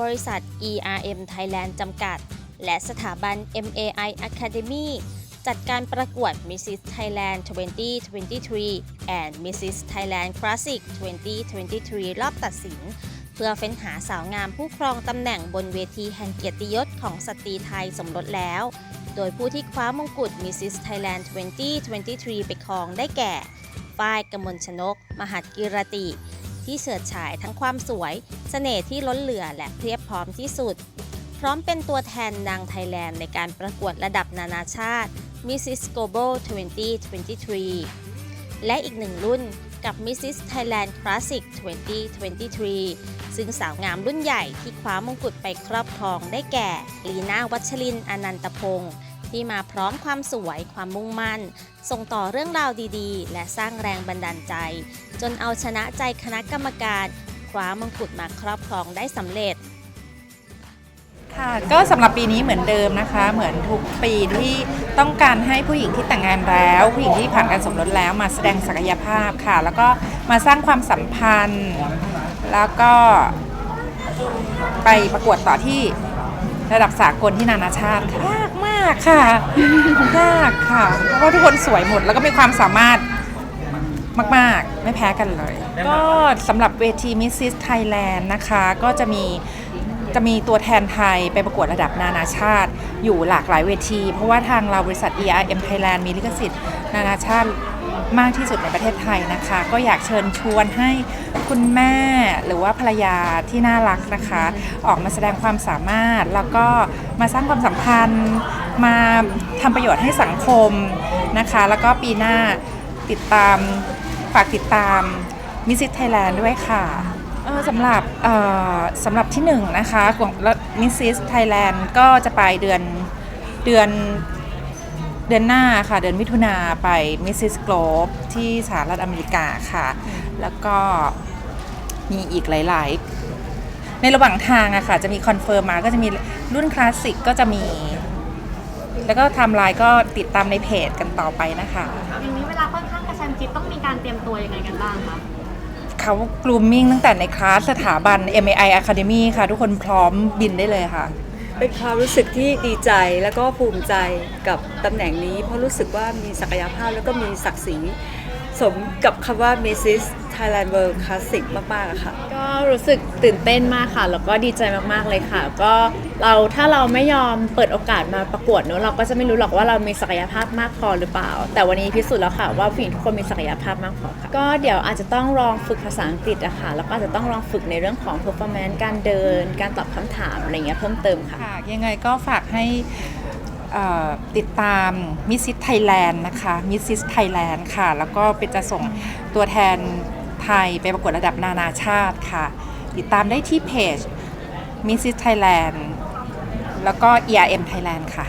บริษัท ERM Thailand จำกัด และสถาบัน MAI Academy จัดการประกวด Mrs. Thailand 2023 and Mrs. Thailand Classic 2023 รอบตัดสิน เพื่อเฟ้นหาสาวงามผู้ครองตำแหน่งบนเวทีแห่งเกียรติยศของสตรีไทยสมรสแล้ว โดยผู้ที่คว้ามงกุฎ Mrs. Thailand 2023 ไปครองได้แก่ ฝ้ายกมลชนก มหัดกิรติ ที่เฉิดฉายทั้งความสวยเสน่ห์ที่ล้นเหลือและเพียบพร้อมที่สุด พร้อมเป็นตัวแทนนางไทยแลนด์ในการประกวดระดับนานาชาติ Mrs. Global 2023 และอีกหนึ่งรุ่นกับ Mrs. Thailand Classic 2023 ซึ่งสาวงามรุ่นใหญ่ที่คว้ามงกุฎไปครอบครองได้แก่ลีน่าวัชรินอนันตพงศ์ ที่มาพร้อมความสวยความมุ่งมั่น ส่งต่อเรื่องราวดีๆ และสร้างแรงบันดาลใจ จนเอาชนะใจคณะกรรมการคว้ามงกุฎมาครอบครองได้สำเร็จค่ะก็สำหรับปีนี้เหมือนเดิมนะคะ เหมือนทุกปีที่ต้องการให้ผู้หญิงที่แต่งงานแล้ว ผู้หญิงที่ผ่านการสมรสแล้วมาแสดงศักยภาพค่ะ แล้วก็มาสร้างความสัมพันธ์ แล้วก็ไปประกวดต่อที่ระดับสากลที่นานาชาติค่ะากมากค่ะ ยากค่ะ เพราะว่าทุกคนสวยหมดแล้วก็มีความสามารถมาก ๆ ไม่แพ้กันเลย ก็สำหรับเวที Mrs. Thailand นะคะ ก็จะมีจะมีตัวแทนไทยไปประกวดระดับนานาชาติ อยู่หลากหลายเวที เพราะว่าทางเราบริษัท ERM Thailand มีลิขสิทธิ์ นานาชาติมากที่สุดในประเทศไทยนะคะ ก็อยากเชิญชวนให้คุณแม่หรือว่าภรรยาที่น่ารักนะคะ ออกมาแสดงความสามารถแล้วก็ มาสร้างความสัมพันธ์ มาทำประโยชน์ให้สังคมนะคะ แล้วก็ปีหน้าติดตามฝากติดตามมิสซิสไทยแลนด์ด้วยค่ะสำหรับสำหรับที่หนึ่งนะคะของมิสซิสไทยแลนด์ก็จะไปเดือนเดือนเดือนหน้าค่ะ เดือนมิถุนาไปมิสซิสโกลบที่สหรัฐอเมริกาค่ะ แล้วก็มีอีกหลาย ๆ ในระหว่างทางอะค่ะ จะมีคอนเฟิร์มมาก็จะมีรุ่นคลาสสิกก็จะมี แล้วก็ไทม์ไลน์ก็ติดตามในเพจกันต่อไปนะคะ อย่างนี้เวลาค่อนข้างกระชันชิดต้องมีการเตรียมตัวยังไงกันบ้างคะ เขากลูมมิ่งตั้งแต่ในคลาสสถาบัน MAI Academy ค่ะ ทุกคนพร้อมบินได้เลยค่ะ เป็นความรู้สึกที่ดีใจแล้วก็ภูมิใจกับตำแหน่งนี้ เพราะรู้สึกว่ามีศักยภาพแล้วก็มีศักดิ์ศรี สมกับคำว่า Mrs. Thailand World Classic มากๆอะค่ะ ก็รู้สึกตื่นเต้นมากค่ะ แล้วก็ดีใจมาก ๆ เลยค่ะ ก็เราถ้าเราไม่ยอมเปิดโอกาสมาประกวดเนอะเราก็จะไม่รู้หรอกว่าเรามีศักยภาพมากพอหรือเปล่า แต่วันนี้พิสูจน์แล้วค่ะว่าผู้หญิงทุกคนมีศักยภาพมากพอค่ะก็เดี๋ยวอาจจะต้องลองฝึกภาษาอังกฤษอะค่ะแล้วก็อาจจะต้องลองฝึกในเรื่องของ performance การเดิน การตอบคำถามอะไรเงี้ยเพิ่มเติมค่ะ ค่ะยังไงก็ฝากให้เอ่อ ติดตามมิสซิสไทยแลนด์นะคะมิสซิสไทยแลนด์ค่ะ แล้วก็เป็นจะส่งตัวแทนไทยไปประกวดระดับนานาชาติค่ะ ติดตามได้ที่เพจมิสซิสไทยแลนด์แล้วก็ ERM Thailand ค่ะ